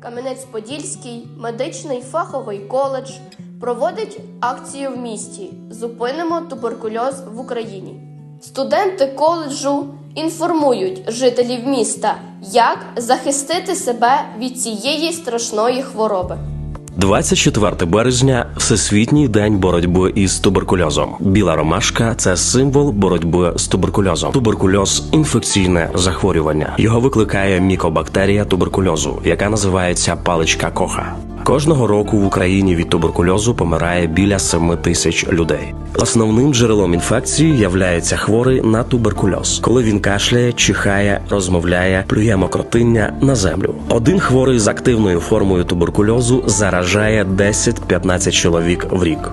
Кам'янець-Подільський медичний фаховий коледж проводить акцію в місті Зупинимо туберкульоз в Україні. Студенти коледжу інформують жителів міста, як захистити себе від цієї страшної хвороби. 24 березня Всесвітній день боротьби із туберкульозом. Біла ромашка це символ боротьби з туберкульозом. Туберкульоз інфекційне захворювання. Його викликає мікобактерія туберкульозу, яка називається паличка коха. Кожного року в Україні від туберкульозу помирає біля 7 тисяч людей. Основним джерелом інфекції являється хворий на туберкульоз, коли він кашляє, чихає, розмовляє, плює мокротиння на землю. Один хворий з активною формою туберкульозу заражає 10-15 чоловік в рік.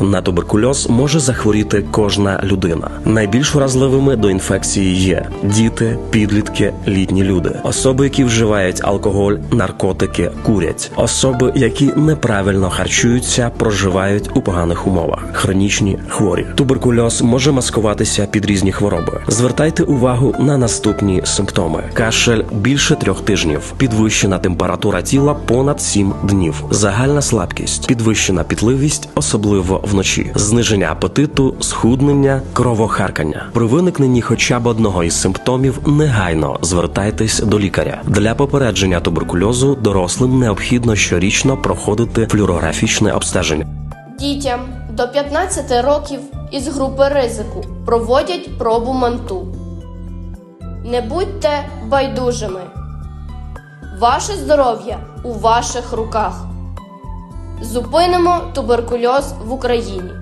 На туберкульоз може захворіти кожна людина. Найбільш вразливими до інфекції є діти, підлітки, літні люди, особи, які вживають алкоголь, наркотики, курять, особи, які неправильно харчуються, проживають у поганих умовах, хронічні хворі. Туберкульоз може маскуватися під різні хвороби. Звертайте увагу на наступні симптоми: кашель більше трьох тижнів, підвищена температура тіла понад 7 днів, загальна слабкість, підвищена пітливість, особливо вночі, зниження апетиту, схуднення, кровохаркання. При виникненні хоча б одного із симптомів негайно звертайтесь до лікаря. Для попередження туберкульозу дорослим необхідно щорічно проходити флюорографічне обстеження. Дітям до 15 років із групи ризику проводять пробу манту. Не будьте байдужими. Ваше здоров'я у ваших руках. Зупинимо туберкульоз в Україні.